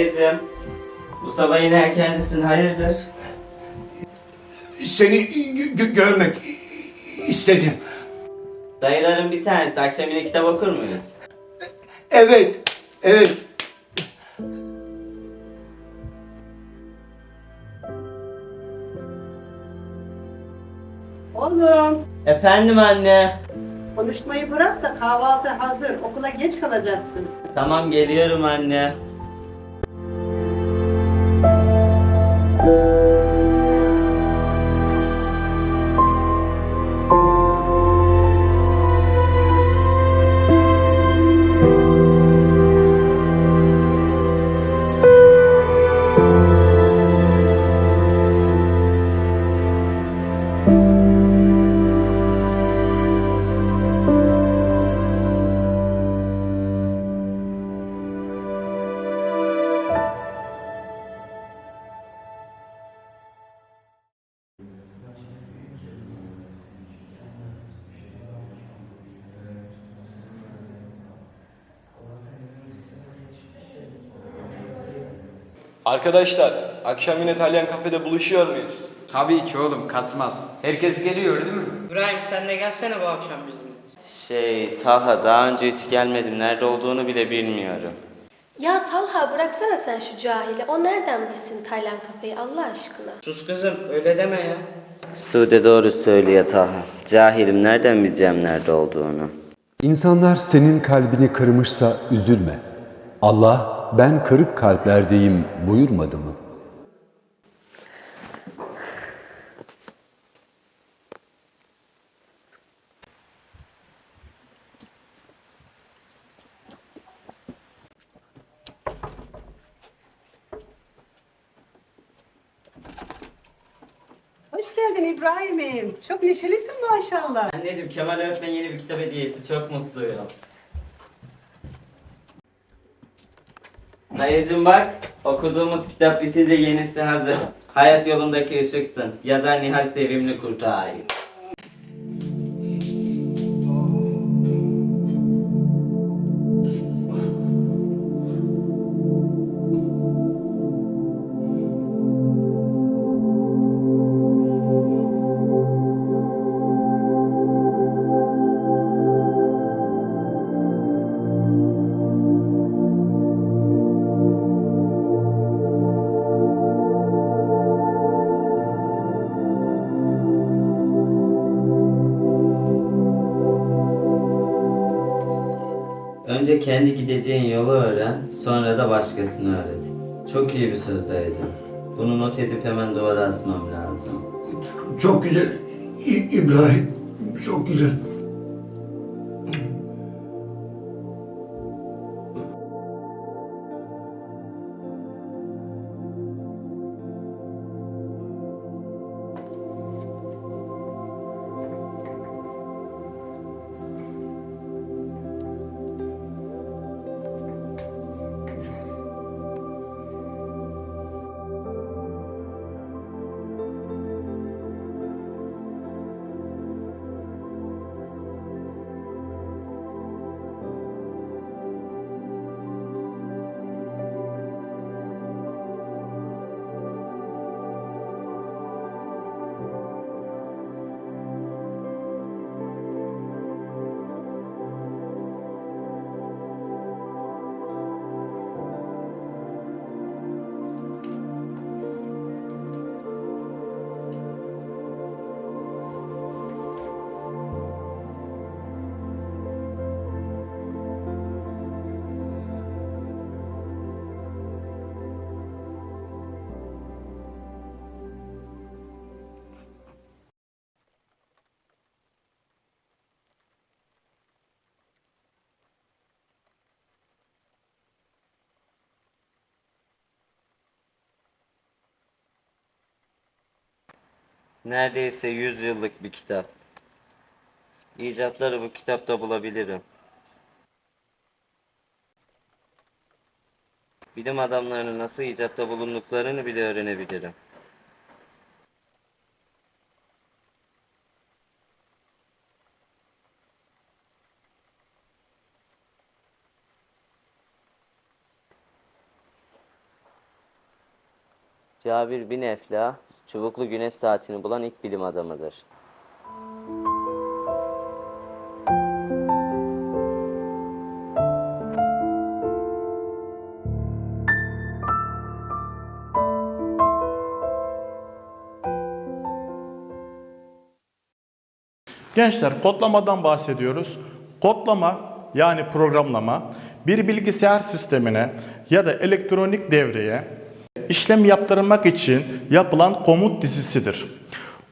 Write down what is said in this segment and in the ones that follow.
Dayıcım. Bu sabah yine erkencisin hayırdır? Seni gö- görmek istedim. Dayıların bir tanesi akşam yine kitap okur muyuz? Evet, evet. Oğlum Efendim anne. konuşmayı bırak da kahvaltı hazır. Okula geç kalacaksın. Tamam geliyorum anne. Arkadaşlar, akşam yine İtalyan kafede buluşuyor muyuz? Tabii ki oğlum kaçmaz. Herkes geliyor değil mi? İbrahim sen de gelsene bu akşam bizimle. Şey Talha daha önce hiç gelmedim. Nerede olduğunu bile bilmiyorum. Ya Talha bıraksana sen şu cahili. O nereden bilsin Taylan kafeyi Allah aşkına? Sus kızım öyle deme ya. Sude doğru söylüyor Talha. Cahilim nereden bileceğim nerede olduğunu. İnsanlar senin kalbini kırmışsa üzülme. Allah ben kırık kalplerdeyim buyurmadı mı? Hoş geldin İbrahim'im. Çok neşelisin maşallah. Anneciğim Kemal öğretmen yeni bir kitap hediye etti. Çok mutluyum. Dayıcım bak, okuduğumuz kitap bitince yenisi hazır. Hayat yolundaki ışıksın. Yazar Nihal Sevimli Kurt'a Önce kendi gideceğin yolu öğren, sonra da başkasını öğret. Çok iyi bir söz dayıcım. Bunu not edip hemen duvara asmam lazım. Çok güzel İ- İbrahim. Çok güzel. Neredeyse 100 yıllık bir kitap. İcatları bu kitapta bulabilirim. Bilim adamlarının nasıl icatta bulunduklarını bile öğrenebilirim. Cabir bin Efla, çubuklu güneş saatini bulan ilk bilim adamıdır. Gençler kodlamadan bahsediyoruz. Kodlama yani programlama bir bilgisayar sistemine ya da elektronik devreye işlem yaptırmak için yapılan komut dizisidir.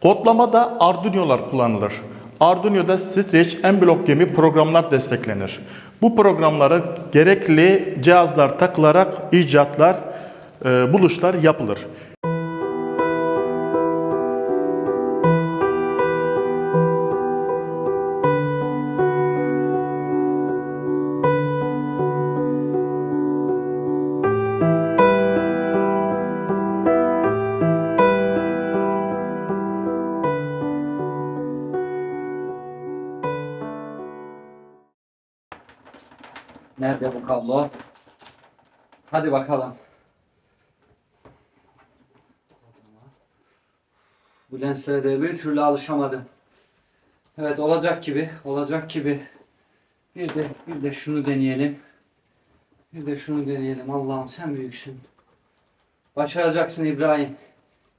Kodlamada Arduino'lar kullanılır. Arduino'da Stretch M-Block gibi programlar desteklenir. Bu programlara gerekli cihazlar takılarak icatlar, e, buluşlar yapılır. Nerede bu kablo? Hadi bakalım. Bu lenslere de bir türlü alışamadım. Evet olacak gibi, olacak gibi. Bir de bir de şunu deneyelim. Bir de şunu deneyelim. Allah'ım sen büyüksün. Başaracaksın İbrahim.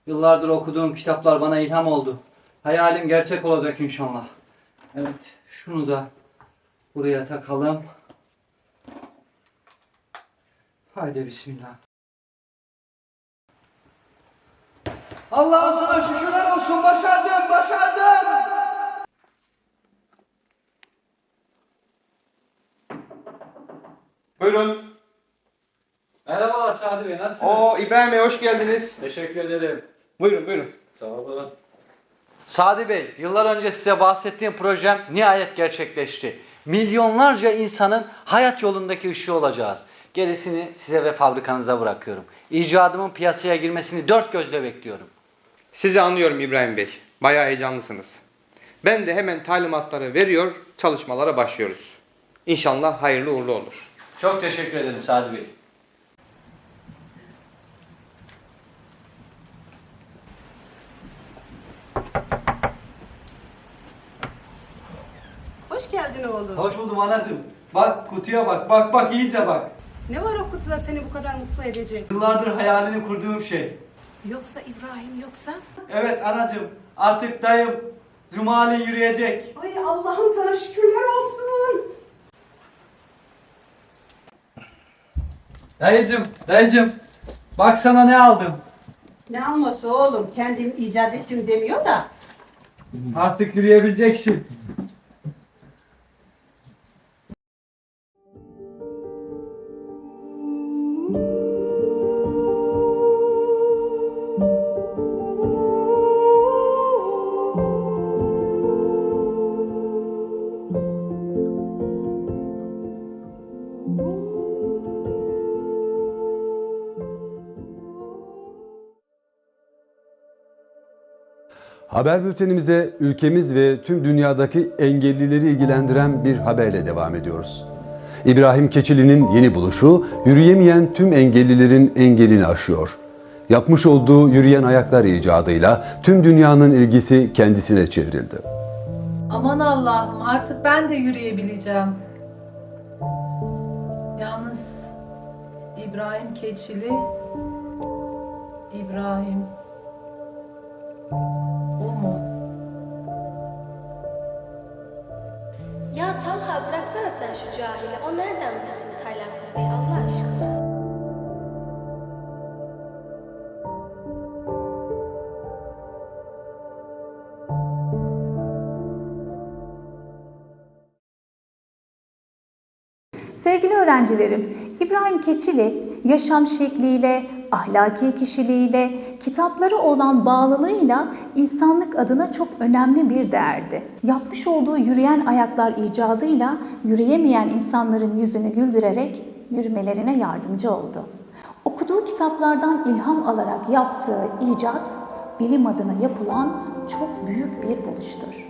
Yıllardır okuduğum kitaplar bana ilham oldu. Hayalim gerçek olacak inşallah. Evet, şunu da buraya takalım. Haydi bismillah. Allah'ım sana şükürler olsun. Başardım, başardım. Buyurun. Merhabalar Sadi Bey, nasılsınız? Oo İbrahim Bey hoş geldiniz. Teşekkür ederim. Buyurun buyurun. Sağ olun. Sadi Bey, yıllar önce size bahsettiğim projem nihayet gerçekleşti. Milyonlarca insanın hayat yolundaki ışığı olacağız. Gerisini size ve fabrikanıza bırakıyorum. İcadımın piyasaya girmesini dört gözle bekliyorum. Sizi anlıyorum İbrahim Bey. Bayağı heyecanlısınız. Ben de hemen talimatları veriyor, çalışmalara başlıyoruz. İnşallah hayırlı uğurlu olur. Çok teşekkür ederim Sadi Bey. Hoş geldin oğlum. Hoş buldum anacığım. Bak kutuya bak, bak bak iyice bak. Ne var o kutuda seni bu kadar mutlu edecek? Yıllardır hayalini kurduğum şey. Yoksa İbrahim yoksa? Evet anacığım, artık dayım Cumali yürüyecek. Ay Allah'ım sana şükürler olsun. Dayıcım, dayıcım. Bak sana ne aldım. Ne alması oğlum? Kendim icat ettim demiyor da. Artık yürüyebileceksin. Haber bültenimize ülkemiz ve tüm dünyadaki engellileri ilgilendiren bir haberle devam ediyoruz. İbrahim Keçili'nin yeni buluşu yürüyemeyen tüm engellilerin engelini aşıyor. Yapmış olduğu yürüyen ayaklar icadıyla tüm dünyanın ilgisi kendisine çevrildi. Aman Allah'ım artık ben de yürüyebileceğim. Yalnız İbrahim Keçili İbrahim Ya Talha bıraksana sen şu cahili. O nereden bilsin Taylan kafayı Allah aşkına? Sevgili öğrencilerim, İbrahim Keçili yaşam şekliyle, ahlaki kişiliğiyle, kitapları olan bağlılığıyla insanlık adına çok önemli bir değerdi. Yapmış olduğu yürüyen ayaklar icadıyla yürüyemeyen insanların yüzünü güldürerek yürümelerine yardımcı oldu. Okuduğu kitaplardan ilham alarak yaptığı icat bilim adına yapılan çok büyük bir buluştur.